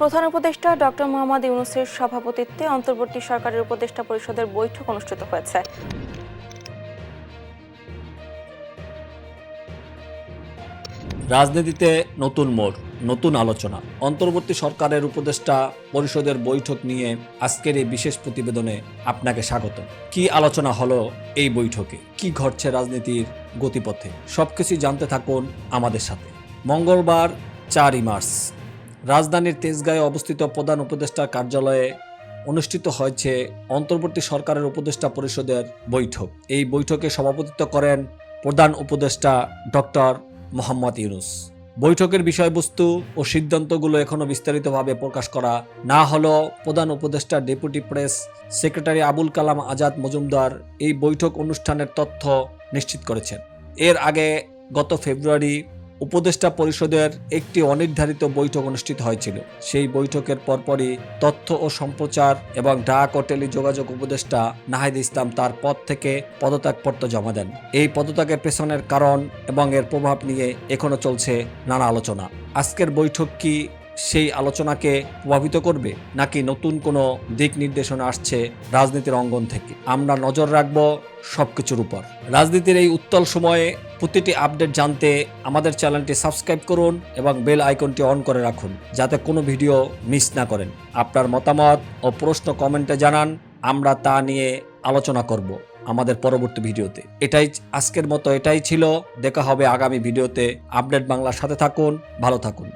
প্রধান উপদেষ্টা ডক্টর মোহাম্মদ ইউনুসের সভাপতিত্বে অন্তর্বর্তী সরকারের উপদেষ্টা পরিষদের বৈঠক অনুষ্ঠিত হয়েছে। রাজনীতিতে নতুন মোড়, নতুন আলোচনা। অন্তর্বর্তী সরকারের উপদেষ্টা পরিষদের বৈঠক নিয়ে আজকের এই বিশেষ প্রতিবেদনে আপনাকে স্বাগত। কি আলোচনা হলো এই বৈঠকে? কি ঘটছে রাজনীতির গতিপথে? সবকিছু জানতে থাকুন আমাদের সাথে। মঙ্গলবার, চারই মার্চ। রাজধানীর তেজগাঁয়ে অবস্থিত প্রধান উপদেষ্টা কার্যালয়ে অনুষ্ঠিত হয়েছে অন্তর্বর্তী সরকারের উপদেষ্টা পরিষদের বৈঠক। এই বৈঠকে সভাপতিত্ব করেন প্রধান উপদেষ্টা ডক্টর মোহাম্মদ ইউনুস। বৈঠকের বিষয়বস্তু ও সিদ্ধান্তগুলো এখনও বিস্তারিতভাবে প্রকাশ করা না হলেও প্রধান উপদেষ্টা deputy press secretary Abul Kalam Azad Majumdar এই বৈঠক অনুষ্ঠানের তথ্য নিশ্চিত করেছেন। এর আগে গত ফেব্রুয়ারি উপদেষ্টা পরিষদের একটি অনির্ধারিত বৈঠক অনুষ্ঠিত হয়েছিল। সেই বৈঠকের পরপরই তথ্য ও সম্প্রচার এবং ডাক ও টেলিযোগাযোগ উপদেষ্টা নাহিদ ইসলাম তার পদ থেকে পদত্যাগপত্র জমা দেন। এই পদত্যাগের পেছনের কারণ এবং এর প্রভাব নিয়ে এখনও চলছে নানা আলোচনা। আজকের বৈঠক কি সেই আলোচনাকে প্রভাবিত করবে নাকি নতুন কোনো দিক নির্দেশনা আসছে রাজনীতির অঙ্গন থেকে? আমরা নজর রাখব সবকিছুর উপর। রাজনীতির এই উত্তল সময়ে প্রতিটি আপডেট জানতে আমাদের চ্যানেলটি সাবস্ক্রাইব করুন এবং বেল আইকনটি অন করে রাখুন, যাতে কোনো ভিডিও মিস না করেন। আপনার মতামত ও প্রশ্ন কমেন্টে জানান, আমরা তা নিয়ে আলোচনা করব আমাদের পরবর্তী ভিডিওতে। এটাই আজকের মতো, এটাই ছিল। দেখা হবে আগামী ভিডিওতে। আপডেট বাংলার সাথে থাকুন, ভালো থাকুন।